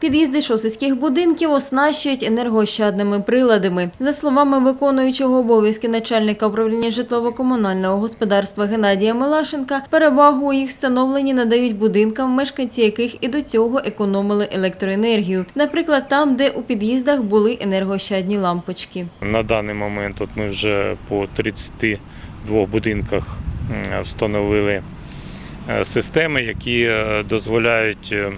Під'їзди шосицьких будинків оснащують енергоощадними приладами. За словами виконуючого обов'язки начальника управління житлово-комунального господарства Геннадія Милашенка, перевагу у їх встановленні надають будинкам, мешканці яких і до цього економили електроенергію. Наприклад, там, де у під'їздах були енергоощадні лампочки. На даний момент от ми вже по 32 будинках встановили е, системи, які е, дозволяють е,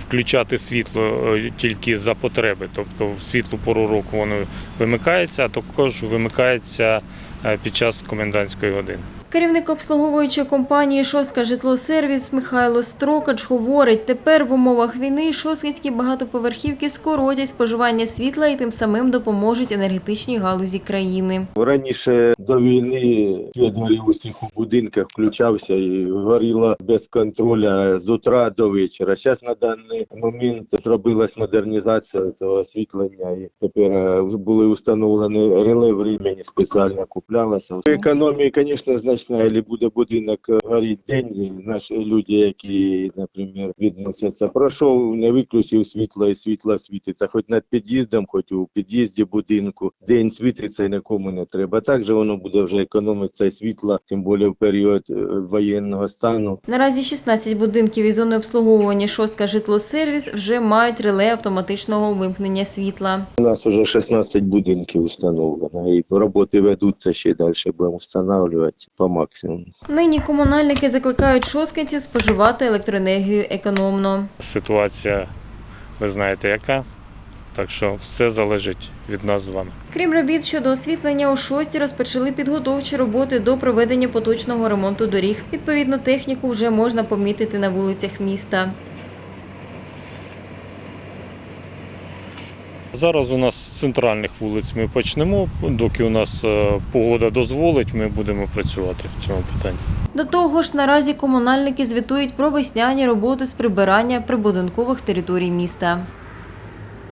включати світло е, тільки за потреби. Тобто в світлу пору року воно вимикається, а також вимикається е, під час комендантської години. Керівник обслуговуючої компанії «Шостка житлосервіс» Михайло Строкач говорить, тепер в умовах війни шосткинські багатоповерхівки скоротять споживання світла і тим самим допоможуть енергетичній галузі країни. Раніше до війни у всіх у будинках включався і горіло без контролю з утра до вечора. Зараз на даний момент зробилась модернізація цього освітлення і тепер е, були встановлені реле времени спеціально куплялося. Економія, звісно, значна, якщо буде будинок горіти день, наші люди, які, наприклад, відносяться, пройшов, не виключив світло і світло світиться, хоч над під'їздом, хоч у під'їзді будинку, день світиться і нікому не треба. Так же воно буде вже економити світло, тим більше в період е, воєнного стану. Наразі 16 будинків із зони обслуговування «Шостка житлосервіс» вже мають реле автоматичного вимкнення світла. У нас вже 16 будинків встановлено, і роботи ведуться ще далі, будемо встановлювати по максимуму. Нині комунальники закликають шосткинців споживати електроенергію економно. Ситуація, ви знаєте, яка. Так що все залежить від нас з вами. Крім робіт щодо освітлення, у шості розпочали підготовчі роботи до проведення поточного ремонту доріг. Відповідно, техніку вже можна помітити на вулицях міста. Зараз у нас з центральних вулиць ми почнемо. Доки у нас е, погода дозволить, ми будемо працювати в цьому питанні. До того ж, наразі комунальники звітують про весняні роботи з прибирання прибудинкових територій міста.